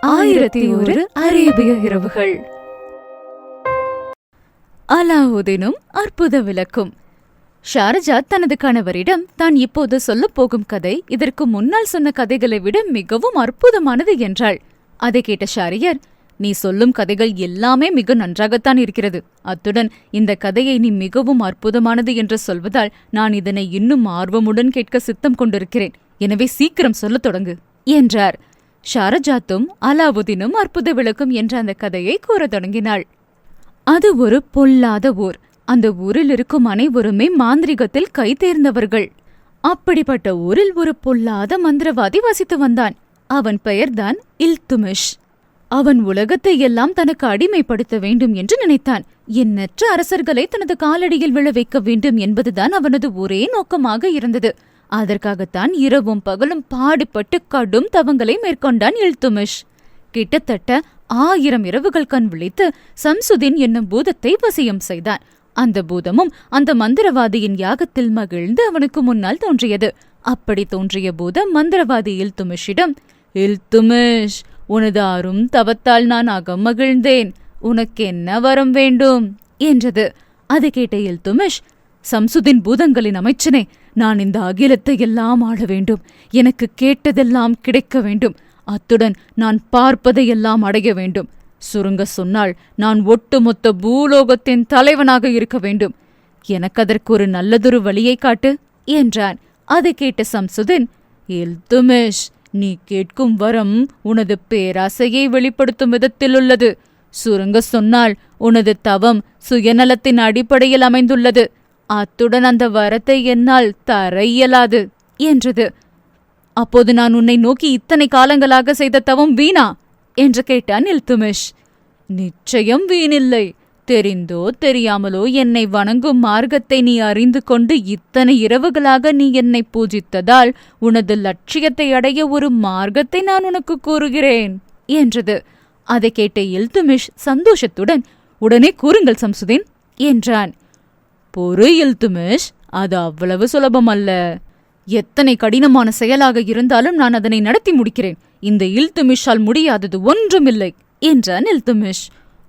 ஆயிரத்தி ஒரு அரேபிய இரவுகள். அலாவுதீனும் அற்புத விளக்கும். ஷாரஜா தனது கணவரிடம் தான் இப்போது சொல்லப் போகும் கதை இதற்கு முன்னால் சொன்ன கதைகளை விட மிகவும் அற்புதமானது என்றாள். அதை கேட்ட ஷாரியர் நீ சொல்லும் கதைகள் எல்லாமே மிக நன்றாகத்தான் இருக்கிறது. அத்துடன் இந்த கதையை நீ மிகவும் அற்புதமானது என்று சொல்வதால் நான் இதனை இன்னும் ஆர்வமுடன் கேட்க சித்தம் கொண்டிருக்கிறேன். எனவே சீக்கிரம் சொல்லத் தொடங்கு என்றார். ஷாரஜாத்தும் அலாவுதீனும் அற்புத விளக்கும் என்ற அந்த கதையை கூறத் தொடங்கினாள். அது ஒரு பொல்லாத ஊர். அந்த ஊரில் இருக்கும் அனைவருமே மாந்திரிகத்தில் கை தேர்ந்தவர்கள். அப்படிப்பட்ட ஊரில் ஒரு பொல்லாத மந்திரவாதி வசித்து வந்தான். அவன் பெயர்தான் இல்துமிஷ். அவன் உலகத்தை எல்லாம் தனக்கு அடிமைப்படுத்த வேண்டும் என்று நினைத்தான். எண்ணற்ற அரசர்களை தனது காலடியில் விழ வைக்க வேண்டும் என்பதுதான் அவனது ஒரே நோக்கமாக இருந்தது. அதற்காகத்தான் இரவும் பகலும் பாடுபட்டு கடும் தவங்களை மேற்கொண்டான் இல்துமிஷ். கிட்டத்தட்ட ஆயிரம் இரவுகள் கண் விழித்து சம்சுதீன் என்னும் பூதத்தை வசியம் செய்தான். அந்த பூதமும் அந்த மந்திரவாதியின் யாகத்தில் மகிழ்ந்து அவனுக்கு முன்னால் தோன்றியது. அப்படி தோன்றிய பூதம் மந்திரவாதி இல்துமிஷிடம் இல்துமிஷ் உனது அரும் தவத்தால் நான் அகம் மகிழ்ந்தேன். உனக்கு என்ன வரம் வேண்டும்? என்றது. அது கேட்ட இல்துமிஷ் சம்சுதீன் பூதங்களின் அமைச்சனே நான் இந்த அகிலத்தை எல்லாம் ஆள வேண்டும். எனக்கு கேட்டதெல்லாம் கிடைக்க வேண்டும். அத்துடன் நான் பார்ப்பதையெல்லாம் அடைய வேண்டும். சுருங்க சொன்னால் நான் ஒட்டுமொத்த பூலோகத்தின் தலைவனாக இருக்க வேண்டும். எனக்கு அதற்கு ஒரு நல்லதொரு வழியை காட்டு என்றான். அதை கேட்ட சம்சுதீன் எல்துமேஷ் நீ கேட்கும் வரம் உனது பேராசையை வெளிப்படுத்தும் விதத்தில் உள்ளது. சுருங்க சொன்னால் உனது தவம் சுயநலத்தின் அடிப்படையில் அமைந்துள்ளது. அத்துடன் அந்த வரத்தை என்னால் தர இயலாது என்றது. அப்போது நான் உன்னை நோக்கி இத்தனை காலங்களாக செய்த தவம் வீணா? என்று கேட்டான் இல்துமிஷ். நிச்சயம் வீணில்லை. தெரிந்தோ தெரியாமலோ என்னை வணங்கும் மார்க்கத்தை நீ அறிந்து கொண்டு இத்தனை இரவுகளாக நீ என்னை பூஜித்ததால் உனது லட்சியத்தை அடைய ஒரு மார்க்கத்தை நான் உனக்கு கூறுகிறேன் என்றது. அதை கேட்ட இல்துமிஷ் சந்தோஷத்துடன் உடனே கூறுங்கள் சம்சுதீன் என்றான். பொறு இல்துமிஷ் அது அவ்வளவு சுலபம் அல்ல. எத்தனை கடினமான செயலாக இருந்தாலும் நான் அதனை நடத்தி முடிக்கிறேன். இந்த இல்துமிஷால் முடியாதது ஒன்றுமில்லை என்றான் இல்துமிஷ்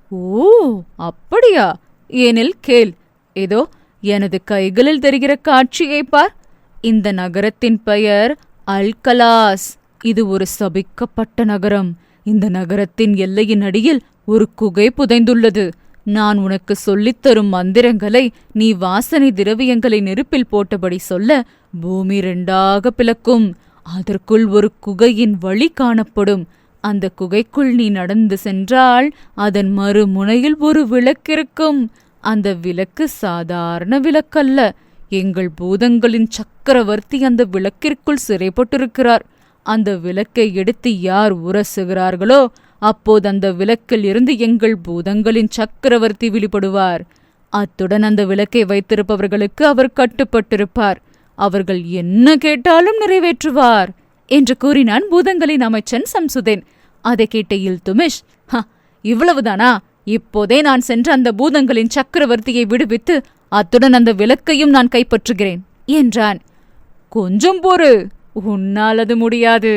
ஓ அப்படியா? ஏனில் கேள் ஏதோ எனது கைகளில் தெரிகிற காட்சியை பார். இந்த நகரத்தின் பெயர் அல்கலாஸ். இது ஒரு சபிக்கப்பட்ட நகரம். இந்த நகரத்தின் எல்லையின் அடியில் ஒரு குகை புதைந்துள்ளது. நான் உனக்கு சொல்லித்தரும் மந்திரங்களை நீ வாசனை திரவியங்களை நெருப்பில் போட்டபடி சொல்ல பூமி ரெண்டாக பிளக்கும். அதற்குள் ஒரு குகையின் வழி காணப்படும். அந்த குகைக்குள் நீ நடந்து சென்றால் அதன் மறுமுனையில் ஒரு விளக்கிருக்கும். அந்த விளக்கு சாதாரண விளக்கல்ல. எங்கள் பூதங்களின் சக்கரவர்த்தி அந்த விளக்கிற்குள் சிறைப்பட்டிருக்கிறார். அந்த விளக்கை எடுத்து யார் உரசுகிறார்களோ அப்போது அந்த விளக்கில் இருந்து எங்கள் பூதங்களின் சக்கரவர்த்தி விழிபடுவார். அத்துடன் அந்த விளக்கை வைத்திருப்பவர்களுக்கு அவர் கட்டுப்பட்டிருப்பார். அவர்கள் என்ன கேட்டாலும் நிறைவேற்றுவார் என்று கூறினான் பூதங்களின் அமைச்சன் சம்சுதேன். அதை கேட்ட இல்துமிஷ் ஹ இவ்வளவுதானா? இப்போதே நான் சென்று அந்த பூதங்களின் சக்கரவர்த்தியை விடுவித்து அத்துடன் அந்த விளக்கையும் நான் கைப்பற்றுகிறேன் என்றான். கொஞ்சம் பொறு உன்னால் அது முடியாது.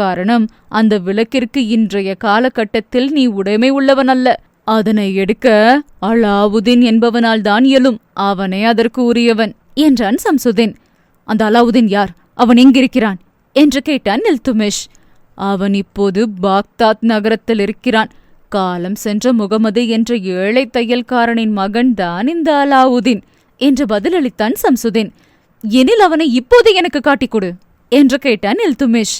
காரணம் அந்த விளக்கிற்கு இன்றைய காலகட்டத்தில் நீ உடைமை உள்ளவன் அல்ல அதனை எடுக்க அலாவுதீன் என்பவனால் தான் இயலும் அவனே அதற்கு உரியவன் என்றான் சம்சுதீன். அந்த அலாவுதீன் யார்? அவன் எங்கிருக்கிறான்? என்று கேட்டான் நில்துமிஷ். அவன் இப்போது பாக்தாத் நகரத்தில் இருக்கிறான். காலம் சென்ற முகமது என்ற ஏழை தையல்காரனின் மகன்தான் இந்த அலாவுதீன் என்று பதிலளித்தான் சம்சுதீன். எனில் அவனை இப்போது எனக்கு காட்டிக் கொடு என்று கேட்டான் இல்துமிஷ்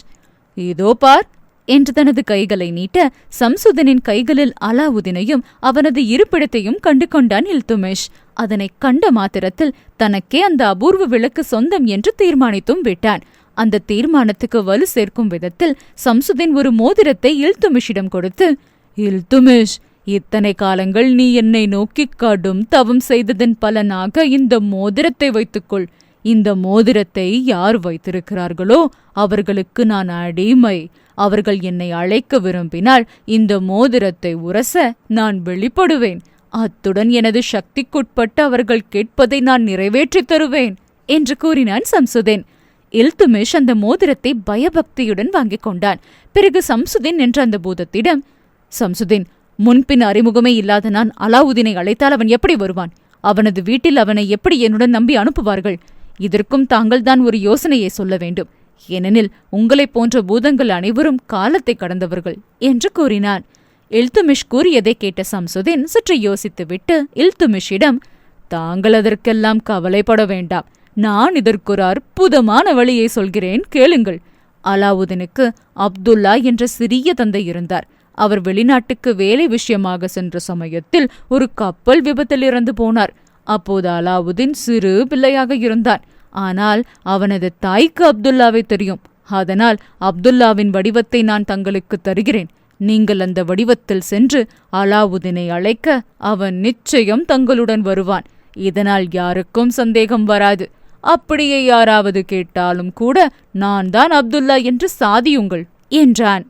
இதோ பார் என்று தனது கைகளை நீட்ட சம்சுதனின் கைகளில் அலாவுதீனையும் அவனது இருப்பிடத்தையும் கண்டு கொண்டான் இல்துமிஷ். அதனை கண்ட மாத்திரத்தில் தனக்கே அந்த அபூர்வ விளக்கு சொந்தம் என்று தீர்மானித்தும் விட்டான். அந்த தீர்மானத்துக்கு வலு சேர்க்கும் விதத்தில் சம்சுதீன் ஒரு மோதிரத்தை இல்துமிஷிடம் கொடுத்து இல்துமிஷ் இத்தனை காலங்கள் நீ என்னை நோக்கி கடும் தவம் செய்ததன் பலனாக இந்த மோதிரத்தை வைத்துக்கொள். இந்த மோதிரத்தை யார் வைத்திருக்கிறார்களோ அவர்களுக்கு நான் அடிமை. அவர்கள் என்னை அழைக்க விரும்பினால் இந்த மோதிரத்தை உரச நான் வெளிப்படுவேன். அத்துடன் எனது சக்திக்குட்பட்டு அவர்கள் கேட்பதை நான் நிறைவேற்றித் தருவேன் என்று கூறினான் சம்சுதேன். இல்துமேஷ் அந்த மோதிரத்தை பயபக்தியுடன் வாங்கிக் கொண்டான். பிறகு சம்சுதீன் என்ற அந்த பூதத்திடம் சம்சுதீன் முன்பின் அறிமுகமே இல்லாத நான் அலாவுதீனை அழைத்தால் அவன் எப்படி வருவான்? அவனது வீட்டில் அவனை எப்படி என்னுடன் நம்பி அனுப்புவார்கள்? இதற்கும் தாங்கள்தான் ஒரு யோசனையை சொல்ல வேண்டும். ஏனெனில் உங்களைப் போன்ற பூதங்கள் அனைவரும் காலத்தை கடந்தவர்கள் என்று கூறினான். இல்துமிஷ் கூறியதை கேட்ட சம்சுதீன் சற்று யோசித்துவிட்டு இல்துமிஷிடம் தாங்கள் அதற்கெல்லாம் கவலைப்பட வேண்டாம். நான் இதற்கொரு அற்புதமான வழியை சொல்கிறேன் கேளுங்கள். அலாவுதீனுக்கு அப்துல்லா என்ற சிறிய தந்தை இருந்தார். அவர் வெளிநாட்டுக்கு வேலை விஷயமாக சென்ற சமயத்தில் ஒரு கப்பல் விபத்தில் இறந்து போனார். அப்போது அலாவுதீன் சிறு பிள்ளையாக இருந்தான். ஆனால் அவனது தாய்க்கு அப்துல்லாவை தெரியும். அதனால் அப்துல்லாவின் வடிவத்தை நான் தங்களுக்கு தருகிறேன். நீங்கள் அந்த வடிவத்தில் சென்று அலாவுதீனை அழைக்க அவன் நிச்சயம் தங்களுடன் வருவான். இதனால் யாருக்கும் சந்தேகம் வராது. அப்படியே யாராவது கேட்டாலும் கூட நான் தான் அப்துல்லா என்று சாதியுங்கள் என்றான்.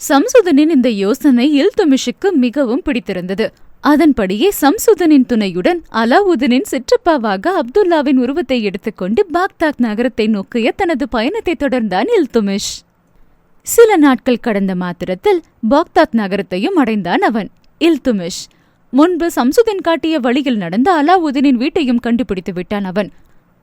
சம்சுதனின் இந்த யோசனை இல்துமிஷுக்கு மிகவும் பிடித்திருந்தது. அதன்படியே சம்சுதனின் துணையுடன் அலாவுதீனின் சிற்றப்பாவாக அப்துல்லாவின் உருவத்தை எடுத்துக்கொண்டு பாக்தாக் நகரத்தை நோக்கிய தனது பயணத்தை தொடர்ந்தான் இல்துமிஷ். சில நாட்கள் கடந்த மாத்திரத்தில் பாக்தாத் நகரத்தையும் அடைந்தான் அவன். இல்துமிஷ் முன்பு சம்சுதன் காட்டிய வழியில் நடந்த அலாவுதீனின் வீட்டையும் கண்டுபிடித்து விட்டான் அவன்.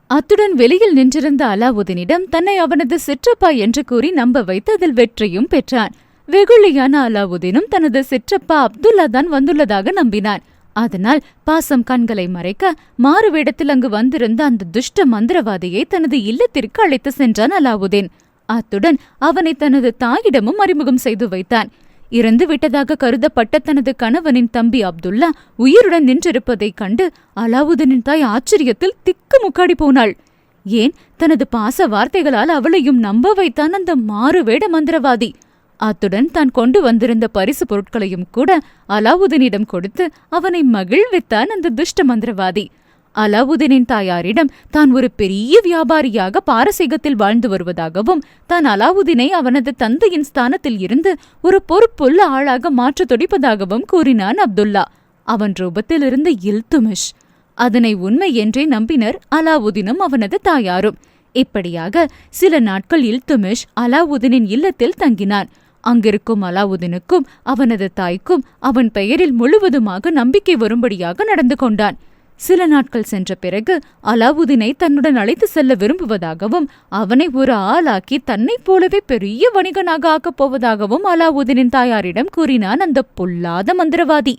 அத்துடன் வெளியில் நின்றிருந்த அலாவுதீனிடம் தன்னை அவனது சிற்றப்பா என்று கூறி நம்ப வைத்து அதில் வெற்றியும் பெற்றான். வெகுளியான அலாவுதீனும் தனது சிற்றப்பா அப்துல்லா தான் வந்துள்ளதாக நம்பினான். அதனால் பாசம் கண்களை மறைக்க மாறு வேடத்தில் அங்கு வந்திருந்த அந்த துஷ்ட மந்திரவாதியை தனது இல்லத்திற்கு அழைத்து சென்றான் அலாவுதீன். அத்துடன் அவனை தனது தாயிடமும் அறிமுகம் செய்து வைத்தான். இறந்து விட்டதாக கருதப்பட்ட தனது கணவனின் தம்பி அப்துல்லா உயிருடன் நின்றிருப்பதைக் கண்டு அலாவுதீனின் தாய் ஆச்சரியத்தில் திக்கு முக்காடி போனாள். ஏன்? தனது பாச வார்த்தைகளால் அவளையும் நம்ப வைத்தான் அந்த மாறுவேட மந்திரவாதி. அத்துடன் தான் கொண்டு வந்திருந்த பரிசு பொருட்களையும் கூட அலாவுதீனிடம் கொடுத்து அவனை மகிழ்வித்தான் அந்த துஷ்ட மந்திரவாதி. அலாவுதீனின் தாயாரிடம் தான் ஒரு பெரிய வியாபாரியாக பாரசீகத்தில் வாழ்ந்து வருவதாகவும் தான் அலாவுதீனை அவனது தந்தையின் ஸ்தானத்தில் இருந்து ஒரு பொறுப்புள்ள ஆளாக மாற்றத் துடிப்பதாகவும் கூறினான் அப்துல்லா. அவன் ரூபத்திலிருந்து இல்துமிஷ் அதனை உண்மை என்றே நம்பினர் அலாவுதீனும் அவனது தாயாரும். இப்படியாக சில நாட்கள் இல்துமிஷ் அலாவுதீனின் இல்லத்தில் தங்கினான். அங்கிருக்கும் அலாவுதீனுக்கும் அவனது தாய்க்கும் அவன் பெயரில் முழுவதுமாக நம்பிக்கை வரும்படியாக நடந்து கொண்டான். சில நாட்கள் சென்ற பிறகு அலாவுதீனை தன்னுடன் அழைத்து செல்ல விரும்புவதாகவும் அவனை ஒரு ஆளாக்கி தன்னைப் போலவே பெரிய வணிகனாக ஆக்கப் போவதாகவும் அலாவுதீனின் தாயாரிடம் கூறினான் அந்த பொல்லாத மந்திரவாதி.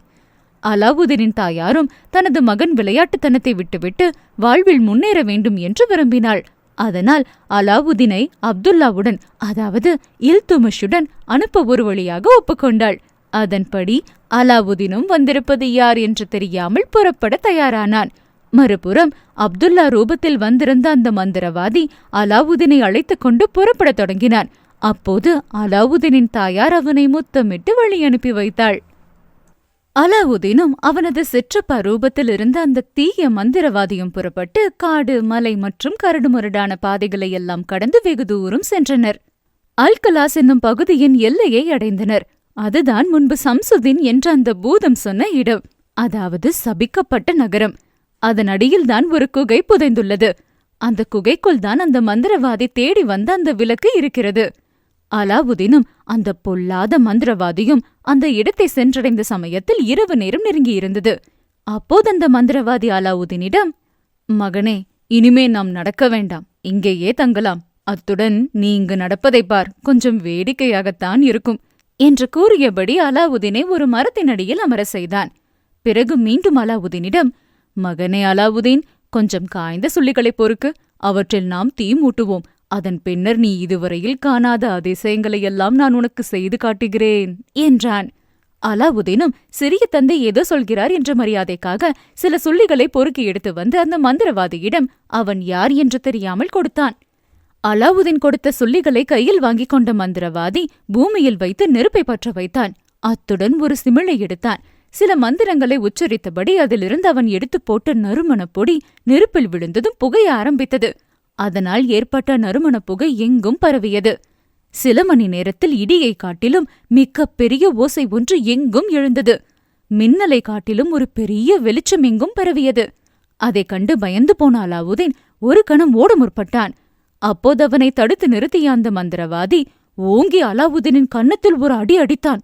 அலாவுதீனின் தாயாரும் தனது மகன் விளையாட்டுத்தனத்தை விட்டுவிட்டு வாழ்வில் முன்னேற வேண்டும் என்று விரும்பினாள். அதனால் அலாவுதீனை அப்துல்லாவுடன் அதாவது இல்துமிஷுடன் அனுப்ப ஒரு வழியாக ஒப்புக்கொண்டாள். அதன்படி அலாவுதீனும் வந்திருப்பது யார் என்று தெரியாமல் புறப்பட தயாரானான். மறுபுறம் அப்துல்லா ரூபத்தில் வந்திருந்த அந்த மந்திரவாதி அலாவுதீனை அழைத்துக் கொண்டு புறப்படத் தொடங்கினான். அப்போது அலாவுதீனின் தாயார் அவனை முத்தமிட்டு வழி அனுப்பி வைத்தாள். அலாவுதீனும் அவனது சிற்றப்பா ரூபத்தில் இருந்த அந்த தீய மந்திரவாதியும் புறப்பட்டு காடு மலை மற்றும் கரடுமுரடான பாதைகளை எல்லாம் கடந்து வெகு தூரம் சென்றனர். அல்கலாஸ் என்னும் பகுதியின் எல்லையை அடைந்தனர். அதுதான் முன்பு சம்சுதீன் என்ற அந்த பூதம் சொன்ன இடம். அதாவது சபிக்கப்பட்ட நகரம். அதன் அடியில்தான் ஒரு குகை புதைந்துள்ளது. அந்த குகைக்குள் தான் அந்த மந்திரவாதி தேடி வந்த அந்த விளக்கு இருக்கிறது. அலாவுதீனும் அந்த பொல்லாத மந்திரவாதியும் அந்த இடத்தை சென்றடைந்த சமயத்தில் இரவு நேரம் நெருங்கியிருந்தது அப்போது அந்த மந்திரவாதி அலாவுதீனிடம் மகனே இனிமே நாம் நடக்க வேண்டாம். இங்கேயே தங்கலாம். அத்துடன் நீ இங்கு நடப்பதை பார். கொஞ்சம் வேடிக்கையாகத்தான் இருக்கும் என்று கூறியபடி அலாவுதீனை ஒரு மரத்தின் அடியில் அமர செய்தான். பிறகு மீண்டும் அலாவுதீனிடம் மகனே அலாவுதீன் கொஞ்சம் காய்ந்த சுள்ளிகளை பொறுக்கு. அவற்றில் நாம் தீ மூட்டுவோம். அதன் பின்னர் நீ இதுவரையில் காணாத அதிசயங்களையெல்லாம் நான் உனக்கு செய்து காட்டுகிறேன் என்றான். அலாவுதீனும் சிறிய தந்தை ஏதோ சொல்கிறார் என்ற மரியாதைக்காக சில சொல்லிகளை பொறுக்கி எடுத்து வந்து அந்த மந்திரவாதியிடம் அவன் யார் என்று தெரியாமல் கொடுத்தான். அலாவுதீன் கொடுத்த சுள்ளிகளை கையில் வாங்கிக் கொண்ட மந்திரவாதி பூமியில் வைத்து நெருப்பை பற்ற வைத்தான். அத்துடன் ஒரு சிமிழை எடுத்தான். சில மந்திரங்களை உச்சரித்தபடி அதிலிருந்து அவன் எடுத்து போட்ட நறுமணப் பொடி நெருப்பில் விழுந்ததும் புகைய ஆரம்பித்தது. அதனால் ஏற்பட்ட நறுமணப் புகை எங்கும் பரவியது. சில மணி நேரத்தில் இடியை காட்டிலும் மிக பெரிய ஓசை ஒன்று எங்கும் எழுந்தது. மின்னலை காட்டிலும் ஒரு பெரிய வெளிச்சம் எங்கும் பரவியது. அதைக் கண்டு பயந்து போன அலாவுதீன் ஒரு கணம் ஓட முற்பட்டான். அப்போது அவனை தடுத்து நிறுத்திய அந்த மந்திரவாதி ஓங்கி அலாவுதீனின் கன்னத்தில் ஒரு அடி அடித்தான்.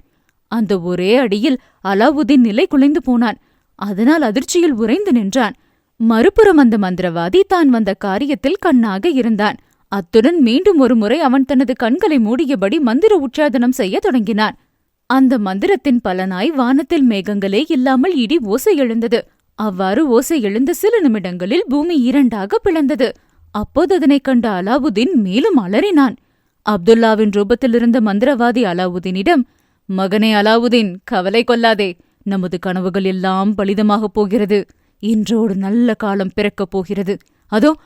அந்த ஒரே அடியில் அலாவுதீன் நிலை குலைந்து போனான். அதனால் அதிர்ச்சியில் உறைந்து நின்றான். மறுபுறம் அந்த மந்திரவாதி தான் வந்த காரியத்தில் கண்ணாக இருந்தான். அத்துடன் மீண்டும் ஒரு முறை அவன் தனது கண்களை மூடியபடி மந்திர உச்சாதனம் செய்யத் தொடங்கினான். அந்த மந்திரத்தின் பலனாய் வானத்தில் மேகங்களே இல்லாமல் இடி ஓசை எழுந்தது. அவ்வாறு ஓசை எழுந்த சில நிமிடங்களில் பூமி இரண்டாக பிளந்தது. அப்போது அதனைக் கண்ட அலாவுதீன் மேலும் அலறினான். அப்துல்லாவின் ரூபத்திலிருந்த மந்திரவாதி அலாவுதீனிடம் மகனே அலாவுதீன் கவலை கொள்ளாதே. நமது கனவுகள் எல்லாம் பலிதமாகப் போகிறது. இன்றோடு நல்ல காலம் பிறக்கப் போகிறது. அதோ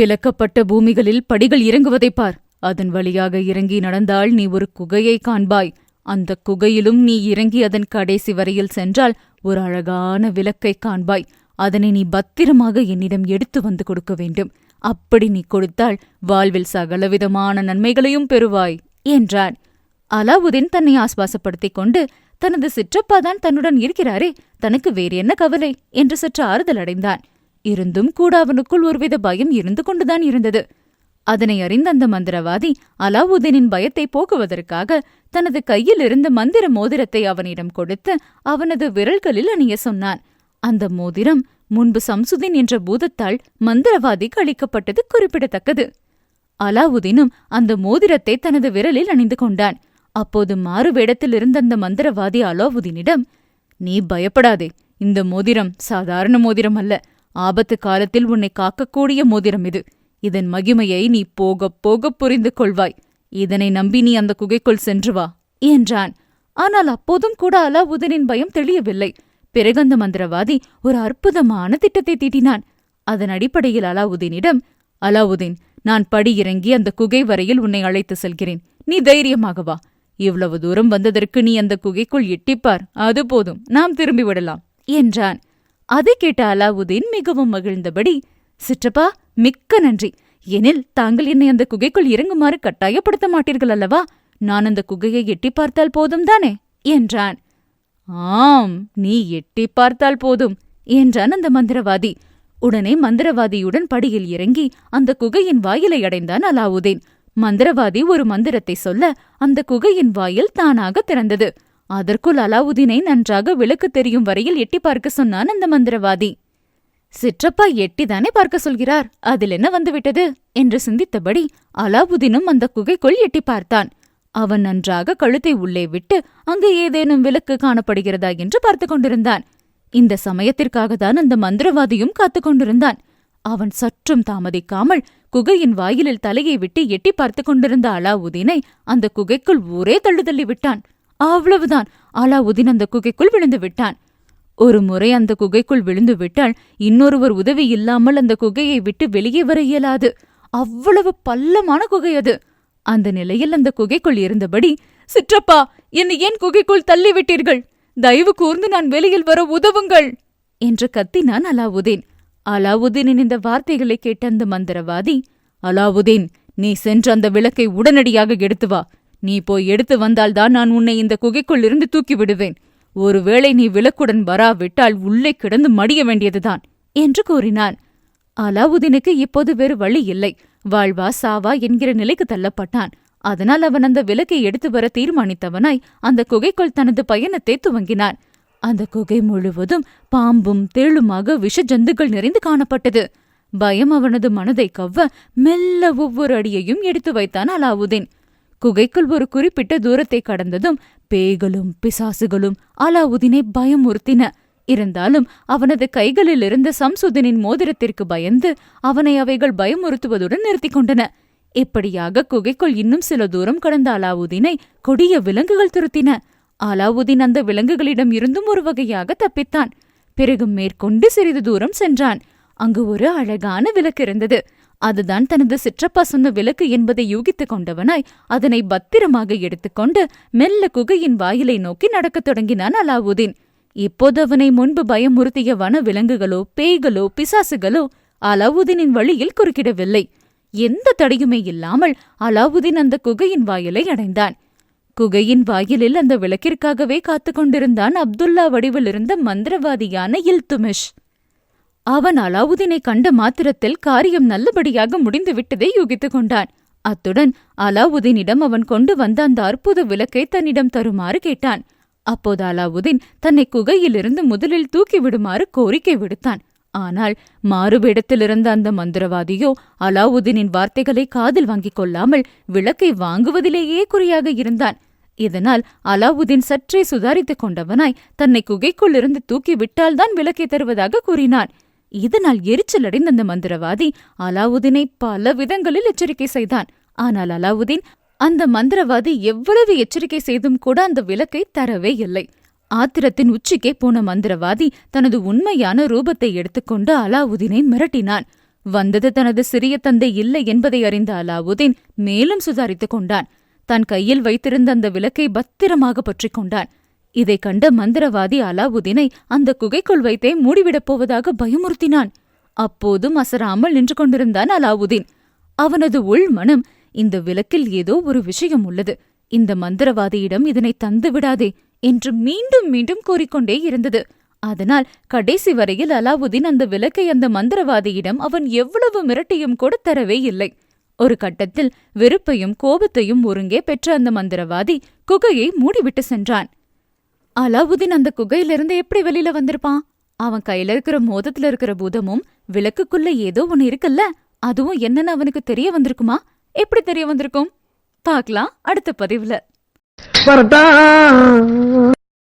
பிளக்கப்பட்ட பூமிகளில் படிகள் இறங்குவதைப் பார். அதன் வழியாக இறங்கி நடந்தால் நீ ஒரு குகையை காண்பாய். அந்த குகையிலும் நீ இறங்கி அதன் கடைசி வரையில் சென்றால் ஒரு அழகான விளக்கைக் காண்பாய். அதனை நீ பத்திரமாக என்னிடம் எடுத்து வந்து கொடுக்க வேண்டும். அப்படி நீ கொடுத்தால் வாழ்வில் சகலவிதமான நன்மைகளையும் பெறுவாய் என்றான். அலாவுதீன் தன்னை ஆஸ்வாசப்படுத்திக் கொண்டு தனது சிற்றப்பாதான் தன்னுடன் இருக்கிறாரே தனக்கு வேறு என்ன கவலை? என்று சற்று ஆறுதல் அடைந்தான். இருந்தும் கூட அவனுக்குள் ஒருவித பயம் இருந்து கொண்டுதான் இருந்தது. அதனை அறிந்த அந்த மந்திரவாதி அலாவுதீனின் பயத்தை போக்குவதற்காக தனது கையில் இருந்த மந்திர மோதிரத்தை அவனிடம் கொடுத்து அவனது விரல்களில் அணிய சொன்னான். அந்த மோதிரம் முன்பு சம்சுதீன் என்ற பூதத்தால் மந்திரவாதிக்கு அளிக்கப்பட்டது குறிப்பிடத்தக்கது. அலாவுதீனும் அந்த மோதிரத்தை தனது விரலில் அணிந்து கொண்டான். அப்போது மாறு வேடத்தில் இருந்த அந்த மந்திரவாதி அலாவுதீனிடம் நீ பயப்படாதே இந்த மோதிரம் சாதாரண மோதிரம் அல்ல. ஆபத்து காலத்தில் உன்னை காக்கக்கூடிய மோதிரம் இது. இதன் மகிமையை நீ போகப் போகப் புரிந்து கொள்வாய். இதனை நம்பி நீ அந்த குகைக்குள் சென்று வா என்றான். ஆனால் அப்போதும் கூட அலாவுதீனின் பயம் தெளியவில்லை. பிறகு அந்த மந்திரவாதி ஒரு அற்புதமான திட்டத்தை தீட்டினான். அதன் அடிப்படையில் அலாவுதீனிடம் அலாவுதீன் நான் படியிறங்கி அந்த குகை வரையில் உன்னை அழைத்து செல்கிறேன். நீ தைரியமாக வா. இவ்வளவு தூரம் வந்ததற்கு நீ அந்த குகைக்குள் எட்டிப்பார். அது போதும் நாம் திரும்பி விடலாம் என்றான். அதை கேட்ட அலாவுதீன் மிகவும் மகிழ்ந்தபடி சிற்றப்பா மிக்க நன்றி. எனில் தாங்கள் என்னை அந்த குகைக்குள் இறங்குமாறு கட்டாயப்படுத்த மாட்டீர்கள் அல்லவா? நான் அந்த குகையை எட்டி பார்த்தால் போதும் தானே என்றான். ஆம் நீ எட்டி பார்த்தால் போதும் என்றான் அந்த மந்திரவாதி. உடனே மந்திரவாதியுடன் படியில் இறங்கி அந்த குகையின் வாயிலை அடைந்தான் அலாவுதீன். மந்திரவாதி ஒரு மந்திரத்தை சொல்ல அந்த குகையின் வாயில் தானாக திறந்தது. அதற்குள் அலாவுதீனை நன்றாக விளக்கு தெரியும் வரையில் எட்டி பார்க்க சொன்னான் அந்த மந்திரவாதி. சிற்றப்பா எட்டிதானே பார்க்க சொல்கிறார். அதில் என்ன வந்துவிட்டது? என்று சிந்தித்தபடி அலாவுதீனும் அந்த குகைக்குள் எட்டி பார்த்தான். அவன் நன்றாக கழுத்தை உள்ளே விட்டு அங்கு ஏதேனும் விளக்கு காணப்படுகிறதா என்று பார்த்து கொண்டிருந்தான். இந்த சமயத்திற்காக தான் அந்த மந்திரவாதியும் காத்துக் கொண்டிருந்தான். அவன் சற்றும் தாமதிக்காமல் குகையின் வாயிலில் தலையை விட்டு எட்டி பார்த்து கொண்டிருந்த அலாவுதீனை அந்த குகைக்குள் ஒரே தள்ளுதள்ளி விட்டான். அவ்வளவுதான். அலாவுதீன் அந்த குகைக்குள் விழுந்து விட்டான். ஒரு முறை அந்த குகைக்குள் விழுந்து விட்டால் இன்னொருவர் உதவி இல்லாமல் அந்த குகையை விட்டு வெளியே வர இயலாது. அவ்வளவு பள்ளமான குகை அது. அந்த நிலையில் அந்த குகைக்குள் இருந்தபடி சிற்றப்பா என்னை ஏன் குகைக்குள் தள்ளிவிட்டீர்கள்? தயவு கூர்ந்து நான் வெளியில் வர உதவுங்கள்! என்று கத்தினான் அலாவுதீன். அலாவுதீனின் இந்த வார்த்தைகளை கேட்ட அந்த மந்திரவாதி அலாவுதீன் நீ சென்று அந்த விளக்கை உடனடியாக எடுத்து வா. நீ போய் எடுத்து வந்தால்தான் நான் உன்னை இந்த குகைக்குள் இருந்து தூக்கி விடுவேன். ஒருவேளை நீ விளக்குடன் வராவிட்டால் உள்ளே கிடந்து மடிய வேண்டியதுதான் என்று கூறினான். அலாவுதீனுக்கு இப்போது வேறு வழி இல்லை. வாழ்வா சாவா என்கிற நிலைக்கு தள்ளப்பட்டான். அதனால் அவன் அந்த விளக்கை எடுத்து வர தீர்மானித்தவனாய் அந்த குகைக்குள் தனது பயணத்தை துவங்கினான். அந்த குகை முழுவதும் பாம்பும் தேளுமாக விஷ ஜந்துக்கள் நிறைந்து காணப்பட்டது. பயம் அவனது மனதை கவ்வ மெல்ல ஒவ்வொரு அடியையும் எடுத்து வைத்தான் அலாவுதீன். குகைக்குள் ஒரு குறிப்பிட்ட தூரத்தை கடந்ததும் பேய்களும் பிசாசுகளும் அலாவுதீனை பயமுறுத்தின. இருந்தாலும் அவனது கைகளில் இருந்த சம்சுதனின் மோதிரத்திற்கு பயந்து அவனை அவைகள் பயமுறுத்துவதுடன் நிறுத்திக் கொண்டன. இப்படியாக குகைக்குள் இன்னும் சில தூரம் கடந்த அலாவுதீனை கொடிய விலங்குகள் துருத்தின. அலாவுதீன் அந்த விலங்குகளிடம் இருந்தும் ஒரு வகையாக தப்பித்தான். பிறகு மேற்கொண்டு சிறிது தூரம் சென்றான். அங்கு ஒரு அழகான விளக்கு இருந்தது. அதுதான் தனது சிற்றப்பா சொன்ன விளக்கு என்பதை யூகித்துக் கொண்டவனாய் அதனை பத்திரமாக எடுத்துக்கொண்டு மெல்ல குகையின் வாயிலை நோக்கி நடக்கத் தொடங்கினான் அலாவுதீன். இப்போது அவனை முன்பு பயமுறுத்திய வன விலங்குகளோ பேய்களோ பிசாசுகளோ அலாவுதீனின் வழியில் குறுக்கிடவில்லை. எந்த தடையுமே இல்லாமல் அலாவுதீன் அந்த குகையின் வாயிலை அடைந்தான். குகையின் வாயிலில் அந்த விளக்கிற்காகவே காத்துக் கொண்டிருந்தான் அப்துல்லா வடிவிலிருந்த மந்திரவாதியான இல்துமிஷ். அவன் அலாவுதீனை கண்ட மாத்திரத்தில் காரியம் நல்லபடியாக முடிந்துவிட்டதை யூகித்துக் கொண்டான். அத்துடன் அலாவுதீனிடம் அவன் கொண்டு வந்த அந்த அற்புத விளக்கை தன்னிடம் தருமாறு கேட்டான். அப்போது அலாவுதீன் தன்னை குகையிலிருந்து முதலில் தூக்கி விடுமாறு கோரிக்கை விடுத்தான். ஆனால் மாறுவேடத்திலிருந்த அந்த மந்திரவாதியோ அலாவுதீனின் வார்த்தைகளை காதில் வாங்கிக் கொள்ளாமல் விளக்கை வாங்குவதிலேயே குறியாக இருந்தான். இதனால் அலாவுதீன் சற்றே சுதாரித்துக் கொண்டவனாய் தன்னை குகைக்குள்ளிருந்து தூக்கி விட்டால்தான் விளக்கை தருவதாக கூறினான். இதனால் எரிச்சலடைந்த அந்த மந்திரவாதி அலாவுதீனை பல விதங்களில் எச்சரிக்கை செய்தான். ஆனால் அலாவுதீன் அந்த மந்திரவாதி எவ்வளவு எச்சரிக்கை செய்தும் கூட அந்த விளக்கை தரவே இல்லை. ஆத்திரத்தின் உச்சிக்கே போன மந்திரவாதி தனது உண்மையான ரூபத்தை எடுத்துக்கொண்டு அலாவுதீனை மிரட்டினான். வந்தது தனது சிறிய தந்தை இல்லை என்பதை அறிந்த அலாவுதீன் மேலும் சுதாரித்துக் கொண்டான். தன் கையில் வைத்திருந்த அந்த விளக்கை பத்திரமாக பற்றிக் கொண்டான். இதைக் கண்ட மந்திரவாதி அலாவுதீனை அந்த குகைக்குள் வைத்தே மூடிவிடப் போவதாக பயமுறுத்தினான். அப்போதும் அசராமல் நின்று கொண்டிருந்தான் அலாவுதீன். அவனது உள் மனம் இந்த விளக்கில் ஏதோ ஒரு விஷயம் உள்ளது. இந்த மந்திரவாதியிடம் இதனை தந்து விடாதே என்று மீண்டும் மீண்டும் கூறிக்கொண்டே இருந்தது. அதனால் கடைசி வரையில் அலாவுதீன் அந்த விளக்கை அந்த மந்திரவாதியிடம் அவன் எவ்வளவு மிரட்டியும் கூட தரவே இல்லை. ஒரு கட்டத்தில் வெறுப்பையும் கோபத்தையும் ஒருங்கே பெற்ற அந்த மந்திரவாதி குகையை மூடிவிட்டு சென்றான். அலாவுதீன் அந்த குகையிலிருந்து எப்படி வெளியில வந்திருப்பான்? அவன் கையில இருக்கிற மோதத்துல இருக்கிற பூதமும் விளக்குக்குள்ள ஏதோ ஒன்னு இருக்குல்ல? அதுவும் என்னன்னு அவனுக்கு தெரிய வந்திருக்குமா? எப்படி தெரிய வந்திருக்கும்? பார்க்கலாம் அடுத்த பதிவுல.